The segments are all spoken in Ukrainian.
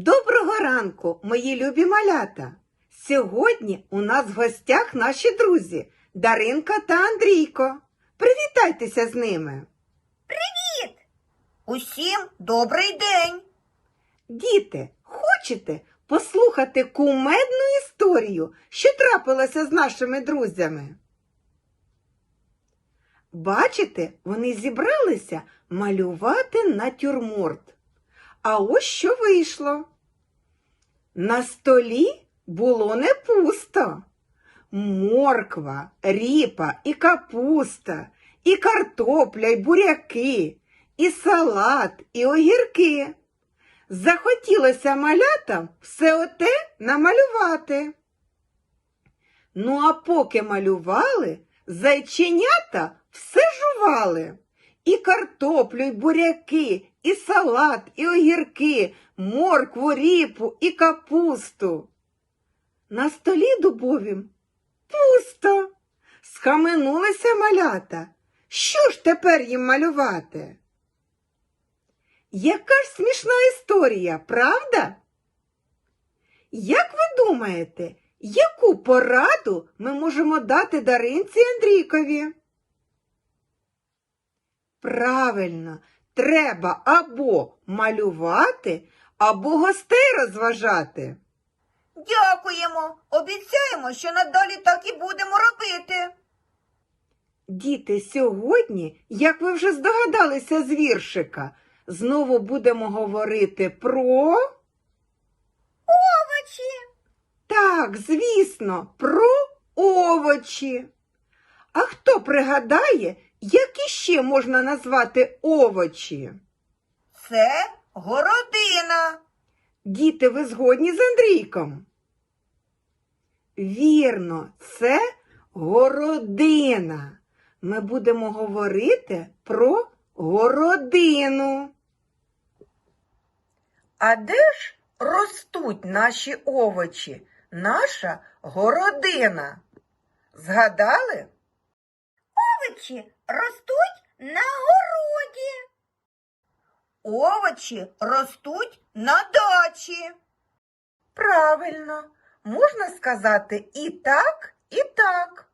Доброго ранку, мої любі малята! Сьогодні у нас в гостях наші друзі Даринка та Андрійко. Привітайтеся з ними. Привіт! Усім добрий день. Діти, хочете послухати кумедну історію, що трапилася з нашими друзями? Бачите, вони зібралися малювати натюрморт. А ось що вийшло. На столі було не пусто. Морква, ріпа і капуста, і картопля, і буряки, і салат, і огірки. Захотілося малятам все оте намалювати. Ну, а поки малювали, зайченята все жували. І картоплю, і буряки, і салат, і огірки, моркву, ріпу, і капусту. На столі дубовім пусто. Схаменулися малята. Що ж тепер їм малювати? Яка ж смішна історія, правда? Як ви думаєте, яку пораду ми можемо дати Даринці Андрійкові? Правильно, треба або малювати, або гостей розважати. Дякуємо. Обіцяємо, що надалі так і будемо робити. Діти, сьогодні, як ви вже здогадалися з віршика, знову будемо говорити про. Овочі. Так, звісно, про овочі. А хто пригадає, як іще можна назвати овочі? Це городина. Діти, ви згодні з Андрійком? Вірно, це городина. Ми будемо говорити про городину. А де ж ростуть наші овочі? Наша городина. Згадали? Овочі ростуть на городі. Овочі ростуть на дачі. Правильно, можна сказати і так, і так.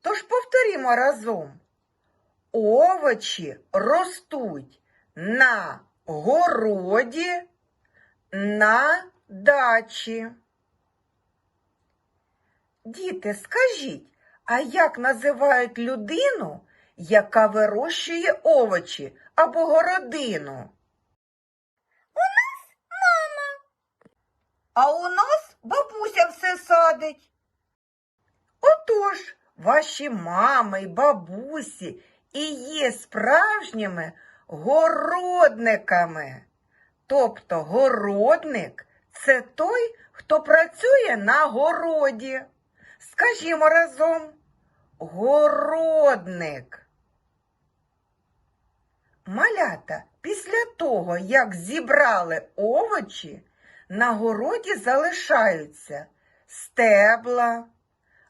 Тож повторімо разом. Овочі ростуть на городі, на дачі. Діти, скажіть, а як називають людину, яка вирощує овочі або городину? У нас мама. А у нас бабуся все садить. Отож, ваші мами й бабусі і є справжніми городниками. Тобто городник це той, хто працює на городі. Скажімо разом городник. Малята, після того, як зібрали овочі, на городі залишаються стебла,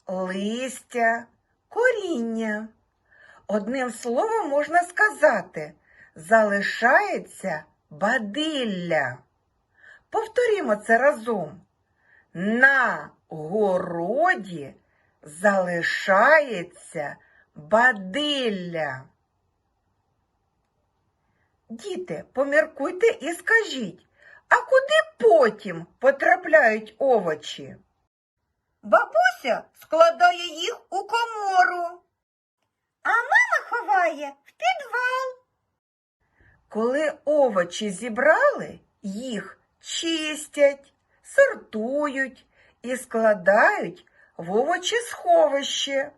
листя, коріння. Одним словом можна сказати, залишається бадилля. Повторімо це разом. На городі залишається бадилля. Діти, поміркуйте і скажіть, а куди потім потрапляють овочі? Бабуся складає їх у комору. А мама ховає в підвал. Коли овочі зібрали, їх чистять, сортують і складають в овочесховище.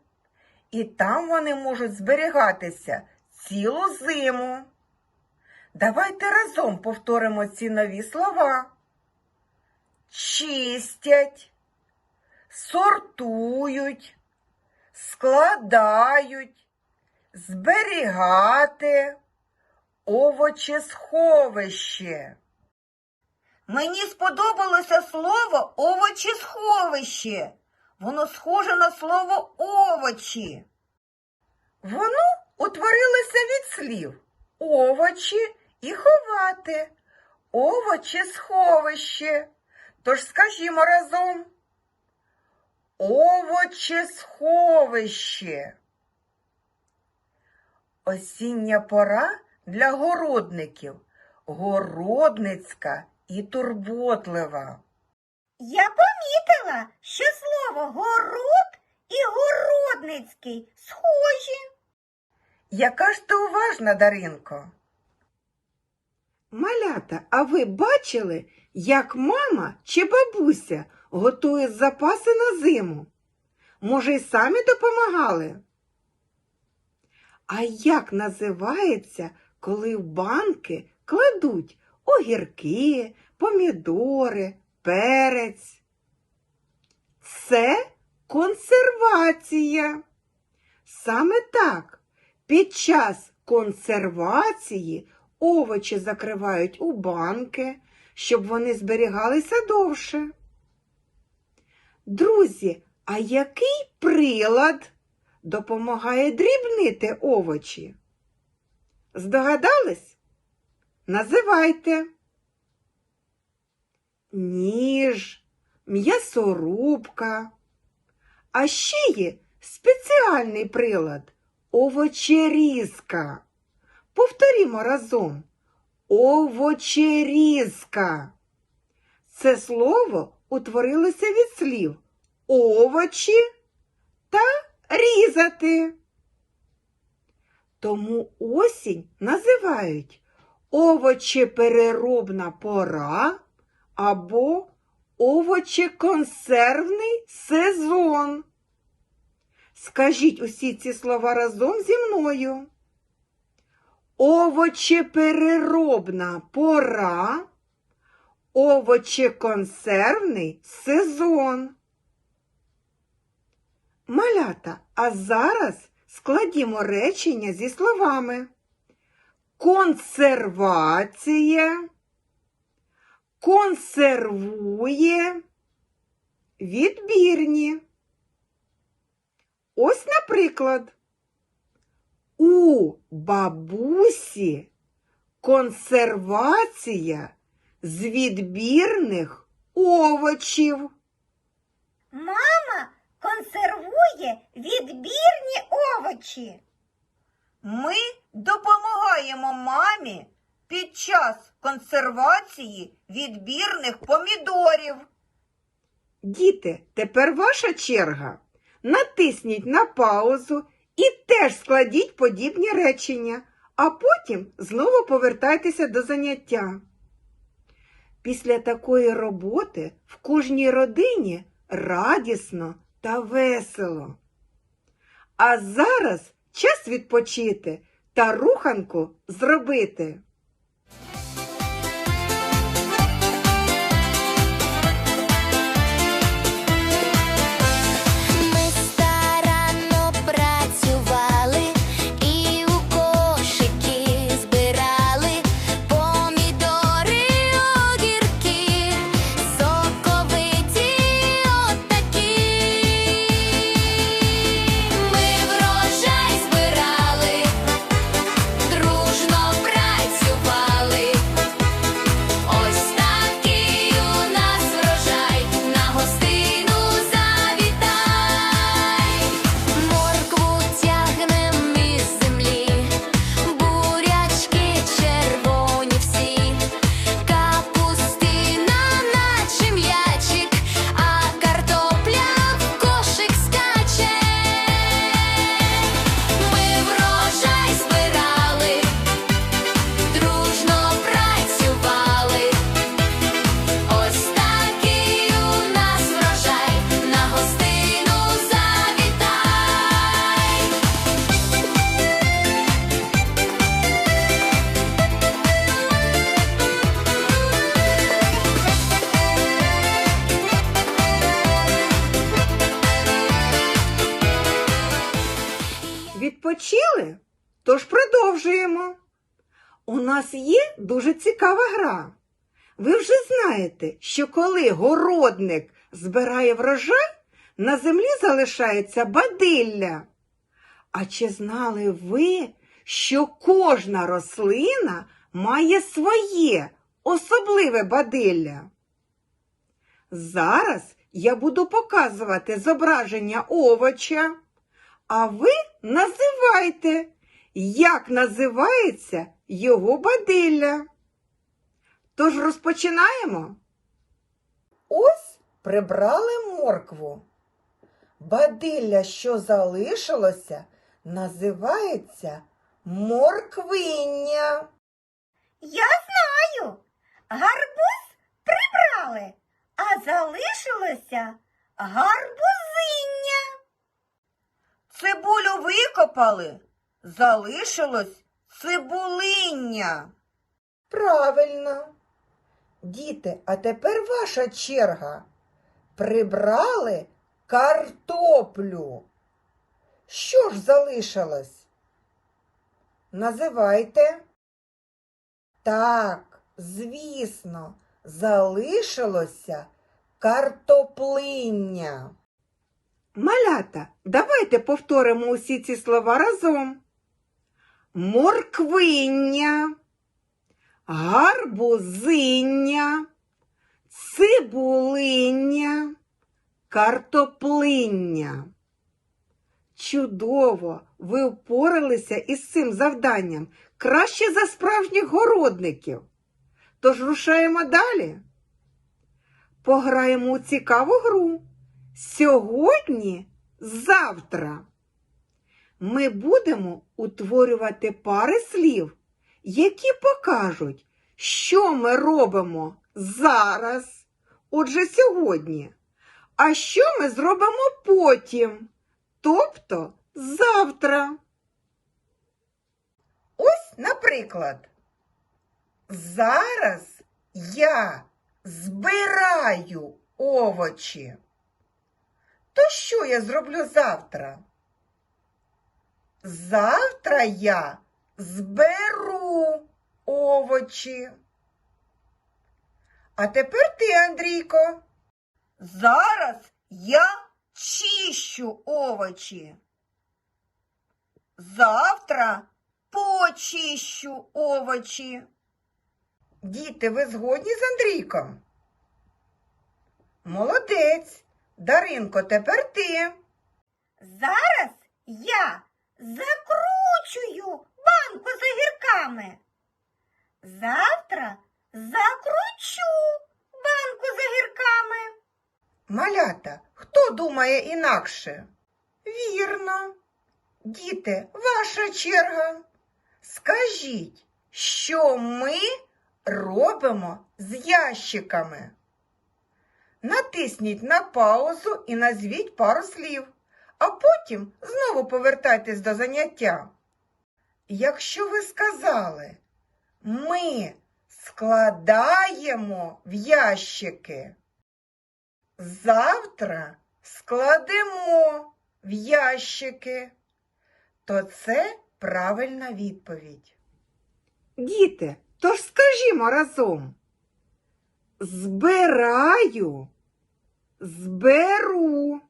І там вони можуть зберігатися цілу зиму. Давайте разом повторимо ці нові слова. Чистять, сортують, складають, зберігати, овочесховище. Мені сподобалося слово овочесховище. Воно схоже на слово овочі. Воно утворилося від слів овочі і ховати. овочесховище. Тож скажімо разом. Овочесховище. Осіння пора для городників. Городницька і турботлива. Я помітила, що слово город і городницький схожі. Яка ж ти уважна, Даринко? Малята, а ви бачили, як мама чи бабуся готує запаси на зиму? Може, й самі допомагали? А як називається, коли в банки кладуть огірки, помідори, перець? Це консервація. Саме так. Під час консервації овочі закривають у банки, щоб вони зберігалися довше. Друзі, а який прилад допомагає дрібнити овочі? Здогадались? Називайте. Ніж, м'ясорубка. А ще є спеціальний прилад овочерізка. Повторімо разом. Овочерізка. Це слово утворилося від слів овочі та різати. Тому осінь називають овочепереробна пора або овочеконсервний сезон. Скажіть усі ці слова разом зі мною. Овочепереробна пора, овочеконсервний сезон. Малята, а зараз складімо речення зі словами консервація, консервує, відбірні. Ось, наприклад, у бабусі консервація з відбірних овочів. Мама консервує відбірні овочі. Ми допомагаємо мамі під час консервації відбірних помідорів. Діти, тепер ваша черга. Натисніть на паузу і теж складіть подібні речення, а потім знову повертайтеся до заняття. Після такої роботи в кожній родині радісно та весело. А зараз час відпочити та руханку зробити. Дуже цікава гра. Ви вже знаєте, що коли городник збирає врожай, на землі залишається бадилля. А чи знали ви, що кожна рослина має своє особливе бадилля? Зараз я буду показувати зображення овоча, а ви називайте, як називається його бадилля. Тож розпочинаємо. Ось прибрали моркву. Бадилля, що залишилося, називається морквиння. Я знаю. Гарбуз прибрали, а залишилося гарбузиння. Цибулю викопали, залишилось цибулиння. Правильно. Діти, а тепер ваша черга. Прибрали картоплю. Що ж залишилось? Називайте. Так, звісно, залишилося картоплиння. Малята, давайте повторимо усі ці слова разом. Морквиння, гарбузиння, цибулиння, картоплиння. Чудово! Ви впоралися із цим завданням краще за справжніх городників. Тож рушаємо далі. Пограємо у цікаву гру. Сьогодні, завтра. Ми будемо утворювати пари слів, які покажуть, що ми робимо зараз, отже, сьогодні, а що ми зробимо потім, тобто завтра. Ось, наприклад, зараз я збираю овочі. То що я зроблю завтра? Завтра я зберу овочі. А тепер ти, Андрійко. Зараз я чищу овочі. Завтра почищу овочі. Діти, ви згодні з Андрійком? Молодець. Даринко, тепер ти. Зараз я закручую банку з огірками. Завтра закручу банку з огірками. Малята, хто думає інакше? Вірно. Діти, ваша черга. Скажіть, що ми робимо з ящиками? Натисніть на паузу і назвіть пару слів, а потім знову повертайтесь до заняття. Якщо ви сказали, ми складаємо в ящики. Завтра складемо в ящики. То це правильна відповідь. Діти, тож скажімо разом. Збираю, зберу,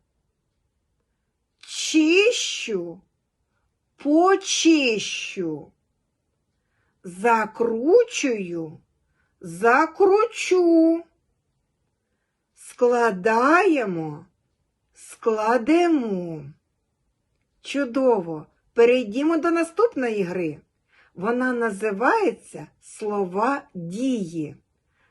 чищу, почищу, закручую, закручу. Складаємо, складемо. Чудово! Перейдімо до наступної гри. Вона називається Слова дії.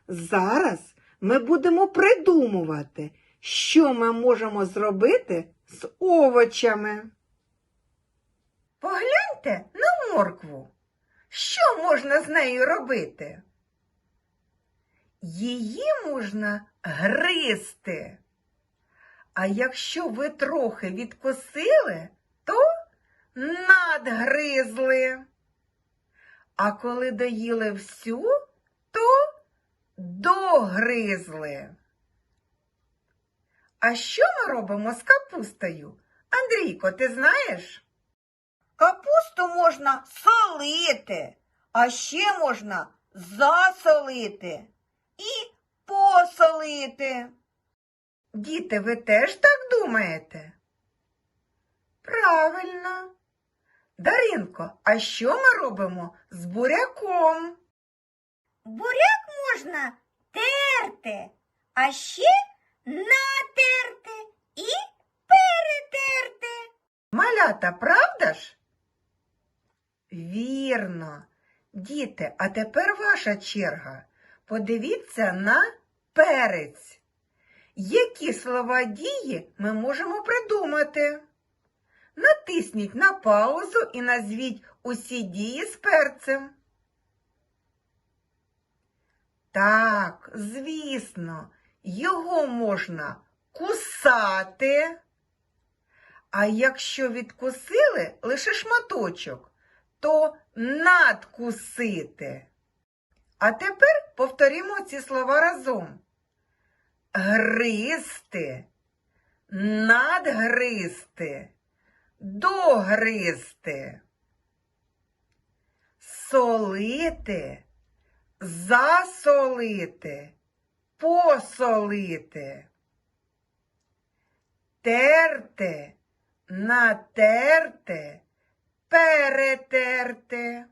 Зараз ми будемо придумувати, що ми можемо зробити з овочами. Погляньте на моркву. Що можна з нею робити? Її можна гризти. А якщо ви трохи відкусили, то надгризли. А коли доїли всю, то догризли. А що ми робимо з капустою? Андрійко, ти знаєш? Капусту можна солити, а ще можна засолити і посолити. Діти, ви теж так думаєте? Правильно. Даринко, а що ми робимо з буряком? Буряк можна терти, а ще натерти і перетерти. Малята, правда ж? Вірно. Діти, а тепер ваша черга. Подивіться на перець. Які слова дії ми можемо придумати? Натисніть на паузу і назвіть усі дії з перцем. Так, звісно, його можна кусати. А якщо відкусили лише шматочок, то надкусити. А тепер повторімо ці слова разом. Гризти, надгризти, догризти, солити, засолити, посолити, терти, натерти, перетерти,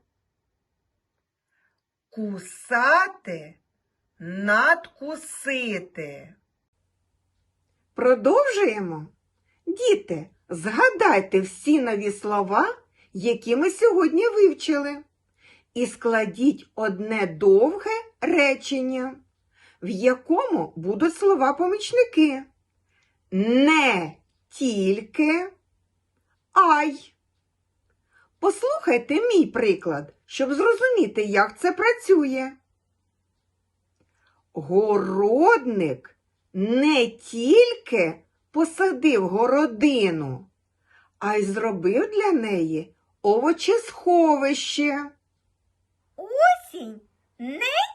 кусати, надкусити. Продовжуємо. Діти, згадайте всі нові слова, які ми сьогодні вивчили, і складіть одне довге речення, в якому будуть слова-помічники. Не тільки ай. Послухайте мій приклад, щоб зрозуміти, як це працює. Городник не тільки посадив городину, а й зробив для неї овочесховище. Осінь не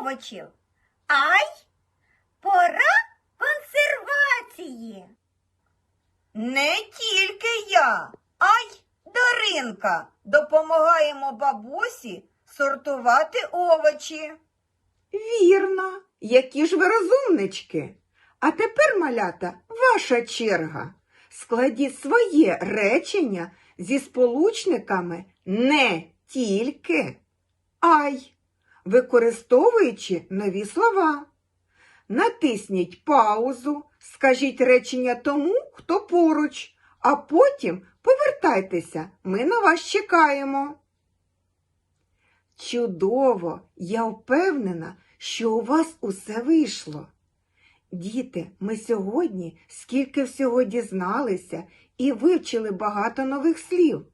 овочів, а й пора консервації. Не тільки я, а й Даринка допомагаємо бабусі сортувати овочі. Вірно, які ж ви розумнички. А тепер, малята, ваша черга. Складіть своє речення зі сполучниками не тільки, ай, використовуючи нові слова. Натисніть паузу, скажіть речення тому, хто поруч, а потім повертайтеся, ми на вас чекаємо. Чудово! Я впевнена, що у вас усе вийшло. Діти, ми сьогодні скільки всього дізналися і вивчили багато нових слів.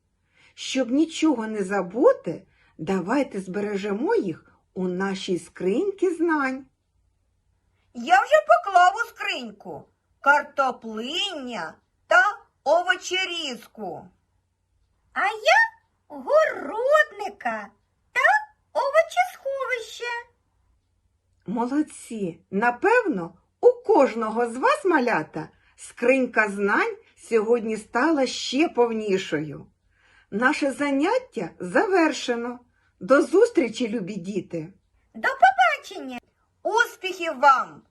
Щоб нічого не забути, давайте збережемо їх у нашій скриньці знань. Я вже поклав у скриньку картоплиння та овочерізку. А я городника та овочесховище. Молодці! Напевно, у кожного з вас, малята, скринька знань сьогодні стала ще повнішою. Наше заняття завершено. До зустрічі, любі діти! До побачення! Успіхів вам!